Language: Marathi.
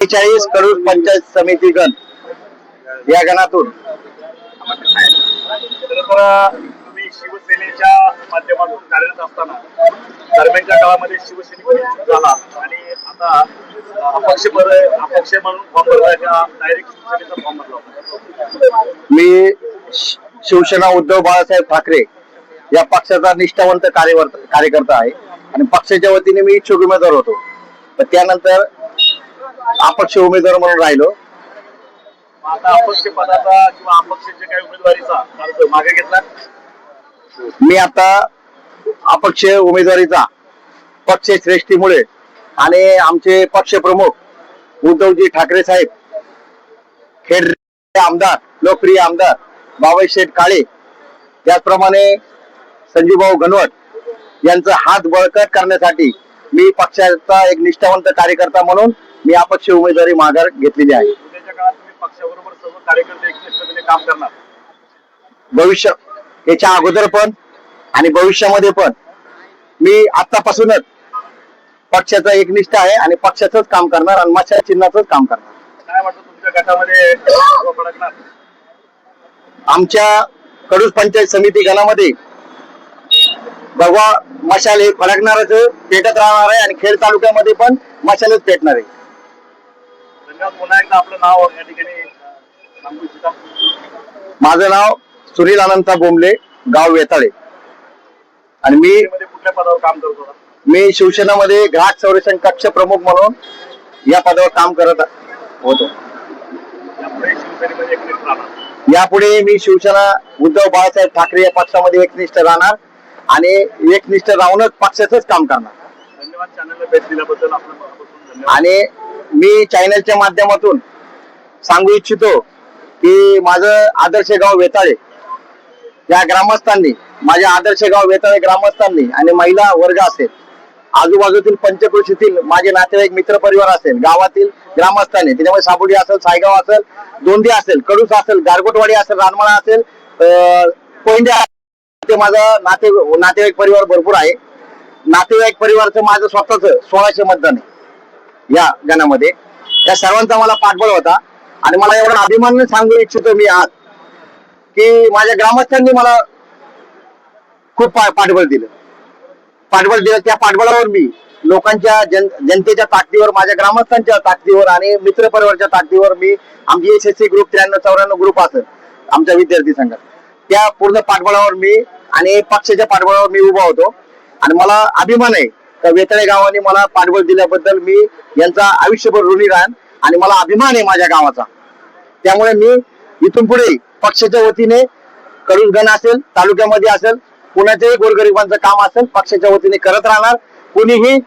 चाळीस कडूर पंचायत समिती गण या गणातून. तर बरं, तुम्ही शिवसेनेच्या माध्यमातून कार्यरत असताना दरम्यानच्या काळामध्ये शिवसैनिक झाला आणि आता अपक्ष पद अपक्ष म्हणून फॉर्म भरला का डायरेक्ट शिवसेनेचा फॉर्म भरला होता? मी शिवसेना उद्धव बाळासाहेब ठाकरे या पक्षाचा निष्ठावंत कार्यकर्ता आहे. आणि पक्षाच्या वतीने मी इच्छुक उमेदवार होतो. त्यानंतर अपक्ष उमेदवार म्हणून राहिलो. मग आता अपक्ष पदाचा किंवा अपक्षाच्या काही उमेदवारीचा अर्ज मागे घेतला? मी आता अपक्ष उमेदवारीचा पक्ष श्रेष्ठीमुळे आणि आमचे पक्ष प्रमुख उद्धवजी ठाकरे साहेब खेड आमदार लोकप्रिय आमदार बाबाई शेठ काळे त्याचप्रमाणे संजूभाऊ गणवट यांचा हात बळकट करण्यासाठी मी पक्षाचा एक निष्ठावंत कार्यकर्ता म्हणून मी अपक्ष उमेदवारी माघार घेतलेली आहे. उद्याच्या काळात तुम्ही पक्षाबरोबर सर्व कार्यकर्ते एकनिष्ठतेने काम करणार. भविष्य याच्या अगोदर पण आणि भविष्यामध्ये पण. मी आतापासूनच पक्षाचा एकनिष्ठ आहे आणि पक्षाचंच काम करणार आणि मशाल चिन्हाचंच काम करणार. काय वाटतं तुमच्या गटामध्ये सर्व फडकणार आमच्या कडूस पंचायत समिती गणामध्ये भगवा मशाल हे फडकणारच पेटत राहणार आहे आणि खेड तालुक्यामध्ये पण मशालच पेटणार आहे. धन्यवाद पुन्हा एकदा आपलं नाव या ठिकाणी अं, सांगू इच्छिता? माझं नाव सुनील अनंता बोंबले गाव वेताळे. आणि मी मध्ये कुठल्या पदावर काम करतो आता? मी शिवसेनेमध्ये ग्राहक संरक्षण कक्ष प्रमुख म्हणून या पदावर काम करत होतो. यापुढे शिवसेनेमध्ये एकनिष्ठ राहणार. यापुढे मी शिवसेना उद्धव बाळासाहेब ठाकरे या पक्षामध्ये एकनिष्ठ राहणार आणि एकनिष्ठ राहूनच पक्षाचंच काम करणार. धन्यवाद चॅनलला भेट दिल्याबद्दल आपलं मनापासून धन्यवाद. आणि मी चॅनलच्या माध्यमातून सांगू इच्छितो की माझं आदर्श गाव वेताळे या ग्रामस्थांनी माझ्या आदर्श गाव वेताळे ग्रामस्थांनी आणि महिला वर्ग असेल आजूबाजूतील पंचकृषीतील माझे नातेवाईक मित्र परिवार असेल गावातील ग्रामस्थांनी त्याच्यामध्ये साबुडी असेल सायगाव असेल दोंदी असेल कडूस असेल गारगोटवाडी असेल रानमाळा असेल अं, कोयंड्या ते माझं नाते नातेवाईक परिवार भरपूर आहे. नातेवाईक परिवारचं माझं स्वतःच सोळाशे मतदान आहे. या गणामध्ये या सर्वांचा मला पाठबळ होता. आणि मला एवढा अभिमान सांगू इच्छितो मी आज की माझ्या ग्रामस्थांनी मला खूप पाठबळ दिलं. पाठबळ दिलं. त्या पाठबळावर मी लोकांच्या जन जनतेच्या ताकदीवर माझ्या ग्रामस्थांच्या ताकदीवर आणि मित्र परिवारच्या ताकदीवर मी आमची एस एस सी ग्रुप त्र्याण्णव चौऱ्याण्णव ग्रुप असेल आमच्या विद्यार्थी संघात. त्या पूर्ण पाठबळावर मी आणि पक्षाच्या पाठबळावर मी उभा होतो. आणि मला अभिमान आहे वेतळे गावाने मला पाठबळ दिल्याबद्दल मी यांचा आयुष्यभर ऋणी राहन आणि मला अभिमान आहे माझ्या गावाचा. त्यामुळे मी इथून पुढे पक्षाच्या वतीने कडून गण असेल तालुक्यामध्ये असेल कुणाच्याही गोरगरिबांचं काम असेल पक्षाच्या वतीने करत राहणार. कुणीही